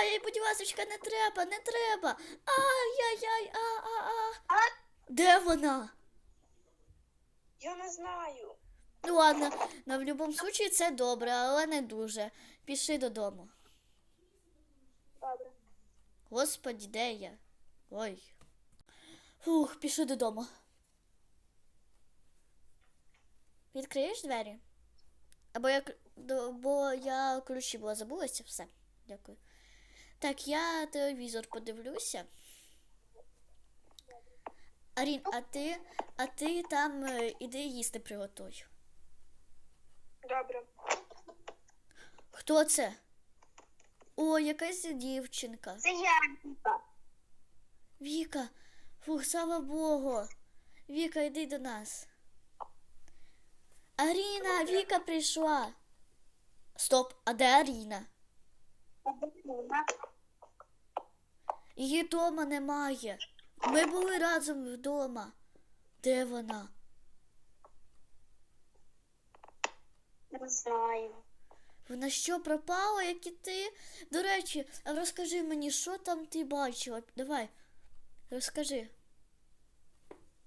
Ай, будь ласочка, не треба, не треба. Ай-яй-яй, а-а-а. А? Де вона? Я не знаю. Ну ладно, ну в будь-якому случаї це добре, але не дуже. Пішли додому. Добре. Господі, де я? Ой. Фух, пішли додому. Відкриєш двері? Або я, к- до- бо я ключі була забулася, все. Дякую. Так, я телевізор подивлюся. Арін, а ти, а ти там е, іди їсти приготуй. Добре. Хто це? О, якась дівчинка. Це я. Віка. Віка, фух, слава Богу. Віка, йди до нас. Аріна, Віка прийшла. Стоп, а де Аріна? Її вдома немає. Ми були разом вдома. Де вона? Не знаю. Вона що, пропала, як і ти? До речі, розкажи мені, що там ти бачила? Давай, розкажи.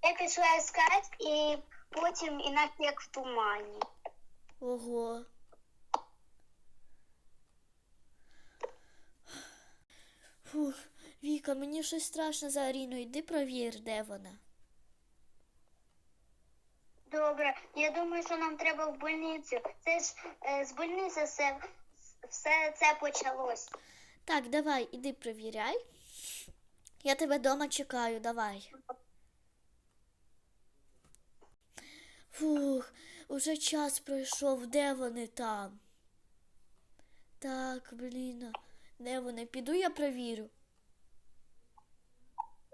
Я пішла іскати і потім інакше як в тумані. Ого. Фух, Віка, мені щось страшно за Аріну. Йди провір, де вона. Добре, я думаю, що нам треба в больницю. Це ж е, з больниці все, все це почалось. Так, давай, іди провіряй. Я тебе вдома чекаю, давай. Фух, уже час пройшов, де вони там? Так, блін, де вони? Піду я провірю.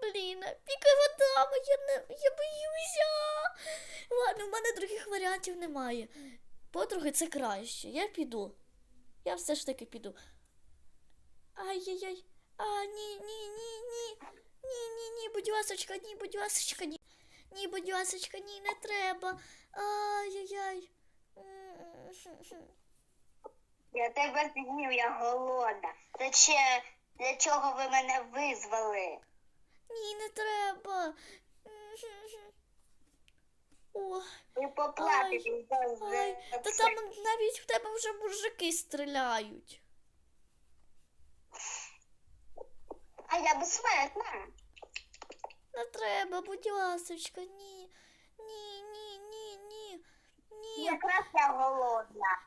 Блін, а Віка вода, я не я боюся. Ладно, в мене других варіантів немає. Подруги, це краще. Я піду. Я все ж таки піду. Ай-яй-яй. А, ні, ні, ні, ні. Ні, ні, ні, будь ласочка, ні, будь ласочка, ні. Ні, будь ласочка, ні, не треба. Ай-яй-яй. Я тебе з'їв, я голодна. Та ще для чого ви мене визвали? Ні, не треба. О, Ви поплатите ай, та там навіть в тебе вже мужики стріляють. А я безсмертна. Не треба, будь ласочка, ні. Ні, ні, ні, ні. Ні. Якраз я голодна.